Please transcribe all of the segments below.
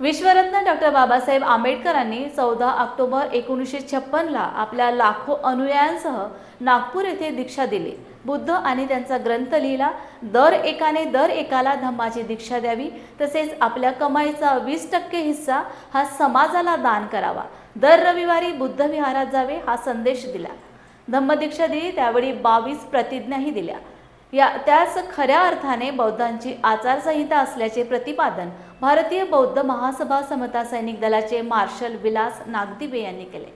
विश्वरत्न doctor Babasaheb आंबेडकरांनी चौदा October एकोणीसशे छप्पनला आपल्या लाखो अनुयायांसह नागपूर येथे दीक्षा दिली. बुद्ध आणि त्यांचा ग्रंथ लिहिला. दर एकाने दर एकाला धम्माची दीक्षा द्यावी. तसेच आपल्या कमाईचा वीस टक्के हिस्सा हा समाजाला दान करावा. दर रविवारी बुद्ध विहारात जावे हा संदेश दिला. धम्मदीक्षा दिली. त्यावेळी बावीस प्रतिज्ञाही दिल्या. या त्याच खऱ्या अर्थाने बौद्धांची आचारसंहिता असल्याचे प्रतिपादन भारतीय बौद्ध महासभा समता सैनिक दलाचे मार्शल विलास नागदिबे यांनी केले.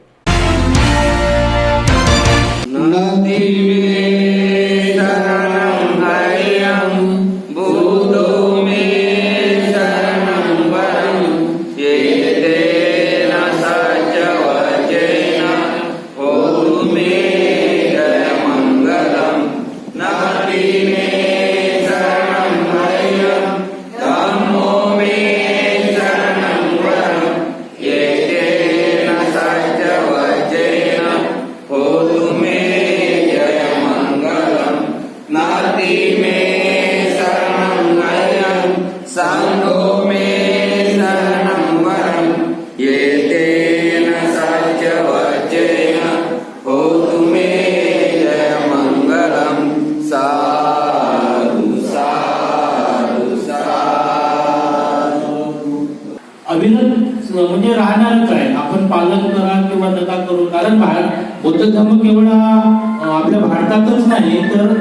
राहणारच आहे आपण पालन करा किंवा नका करू? कारण भारत बौद्ध धर्म केवळ आपल्या भारतातच नाही तर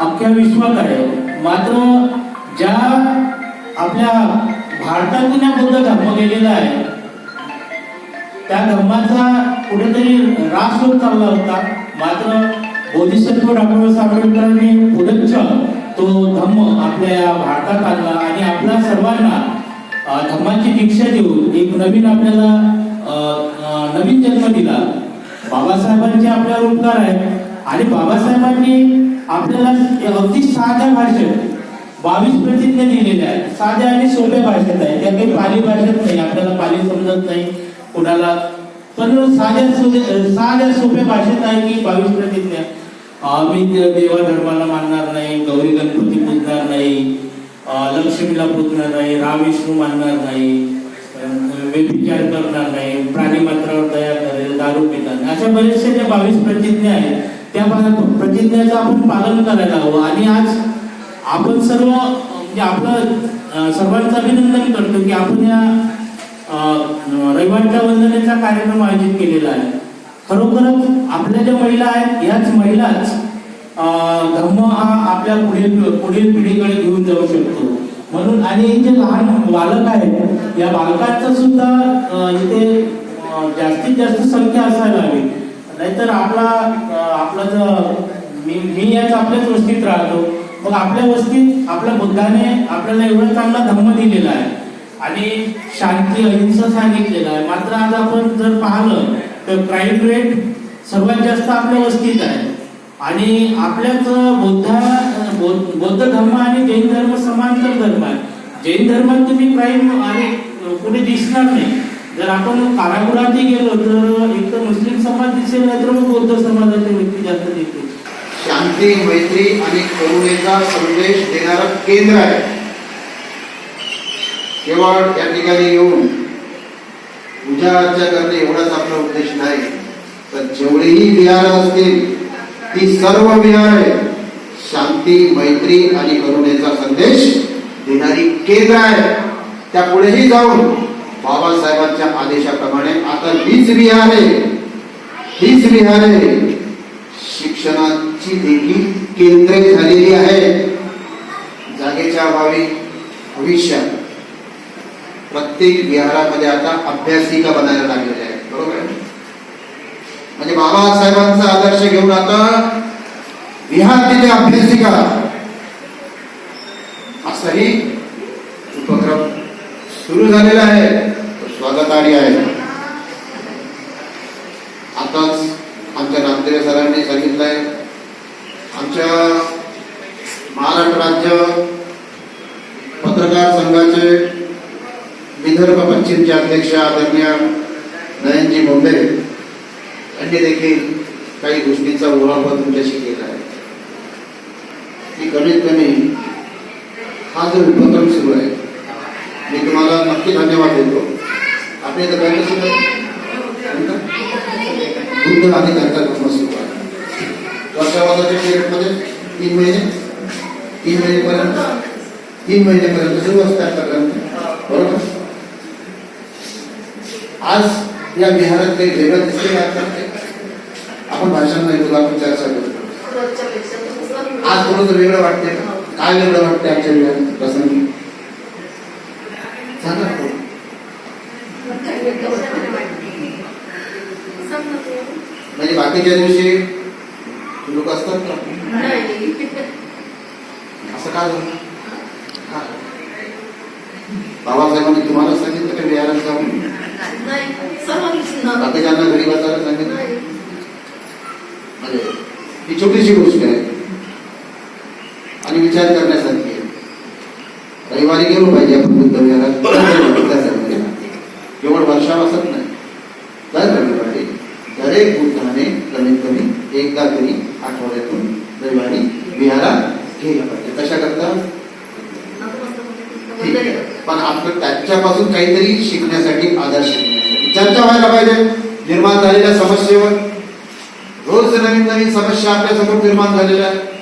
अख्ख्या विश्वात आहे. मात्र ज्या आपल्या भारतातून या बौद्ध धर्म गेलेला आहे त्या धर्माचा कुठेतरी रास होत चालला होता. मात्र बोधिसत्व डॉक्टर आंबेडकरांनी पुढंच तो धम्म आपल्या भारतात आणला आणि आपल्या सर्वांना धम्माची दीक्षा देऊन एक नवीन आपल्याला नवीन जन्म दिला. बाबासाहेबांचे आपल्यावर उपकार आहेत. आणि बाबासाहेबांनी आपल्याला अगदी साध्या भाषेत बावीस प्रतिज्ञा दिलेल्या आहेत. साध्या आणि सोप्या भाषेत आहे त्या काही पाली भाषेत नाही. आपल्याला पाली समजत नाही. कुणाला पण साध्या साध्या सोप्या भाषेत आहे की बावीस प्रतिज्ञा. आम्ही देवा धर्माला मानणार नाही. गौरी गणपती लक्ष्मीला पुजणार नाही राम विष्णू मानणार नाही व्यभिचार करणार नाही प्राणी मात्रावर दया करेल दारू पिणार नाही. अशा बरेचसे ज्या बावीस प्रतिज्ञा आहेत त्या प्रतिज्ञाचं आपण पालन करायला हवं. आणि आज आपण सर्व म्हणजे आपलं सर्वांचं अभिनंदन करतो की आपण या रविवारच्या वंदनेचा कार्यक्रम आयोजित केलेला आहे. खरोखरच आपल्या ज्या महिला आहेत याच महिलाच धर्म हा आपल्या पुढील पुढील पिढीकडे घेऊन जाऊ शकतो. म्हणून आणि जे लहान बालक आहेत या बालकांचं सुद्धा इथे जास्तीत जास्त संख्या असायला हवी. नाहीतर आपला आपलं आपला जर मी मी याच आपल्याच वस्तीत राहतो. मग आपल्या वस्तीत आपल्या बुद्धाने आपल्याला एवढा चांगला धम्म दिलेला आहे. आणि शांती अहिंसा सांगितलेला आहे. मात्र आज आपण जर पाहिलं तर क्राईम रेट सर्वात जास्त आपल्या वस्तीत आहे. आणि आपल्याच बौद्ध बौद्ध बौद्ध धर्म आणि जैन धर्म समांतर धर्म आहे. जैन धर्मात तुम्ही काही आणि कुठे दिसणार नाही. जर आपण कारागृहातही गेलो तर एक तर मुस्लिम समाज दिसेल नाही तर मग बौद्ध समाजाचे व्यक्ती जास्त दिसतील. शांती मैत्री आणि करुणेचा संदेश देणारं केंद्र आहे. केवळ या ठिकाणी येऊन पूजा अर्चा करणे एवढाच आपला उद्देश नाही. तर जेवढेही विहार असतील ती सर्व विहार आहे. शांती मैत्री आणि करुणेचा संदेश देणारी केंद्र आहे त्या पुढेही जाऊन बाबासाहेबांच्या आदेशाप्रमाणे आता हीच विहारे हीच विहारे. शिक्षणाची देखील केंद्रे झालेली आहे. जागेच्या अभावी भविष्यात प्रत्येक विहारामध्ये आता अभ्यासिका बनायला लागलेल्या आहेत बरोबर म्हणजे बाबासाहेबांचा आदर्श घेऊन आता विहार तिथे अभ्यासिका असाही उपक्रम सुरू झालेला आहे. तो स्वागतार्ह आहे. आताच आमच्या रामदेव सरांनी सांगितलंय आमच्या महाराष्ट्र राज्य पत्रकार संघाचे विदर्भ पश्चिमचे अध्यक्ष आदरणीय नयनजी बोंबे यांनी देखील काही गोष्टींचा ओळख तुमच्याशी केला. कमीत कमी हा जो उपक्रम सुरू आहे मी तुम्हाला नक्की धन्यवाद देतो. आपल्या इथं काय सुरू आहे? आणि त्यांचा धर्म सुरू आहे. वर्षावादाच्या पिरियडमध्ये तीन महिने तीन महिनेपर्यंत तीन महिनेपर्यंत सुरू असतात त्यांचा बरोबर? आज या विहारात काही वेगळं दिसते आपण भाषण नाही बोलू आपण चर्चा करू आज थोडंसं वेगळं वाटते का? काय वेगळं वाटते आजच्या विहारात प्रसंगी? सांगा. म्हणजे बाकीच्या दिवशी लोक असतात का? असं का झालं? बाबासाहेबांनी तुम्हाला सांगितलं का विहारात जाऊन? बाकीच्यांना घरी वाचायला सांगितलं? म्हणजे ही छोटीशी गोष्ट आहे. विचार करण्यासारखी. आहे रविवारी गेलो पाहिजे आपण बुद्ध विहारात बुद्धाच्या केवळ वर्षावासच नाही. तर रविवारी दरेक बुद्धाने कमीत कमी एकदा तरी आठवड्यातून रविवारी विहारात गेलं पाहिजे. कशा करता? पण आपण त्याच्यापासून काहीतरी शिकण्यासाठी आदर्श चर्चा व्हायला पाहिजे. निर्माण झालेल्या समस्येवर. रोज नवीन नवीन समस्या आपल्यासमोर निर्माण झालेल्या आहेत.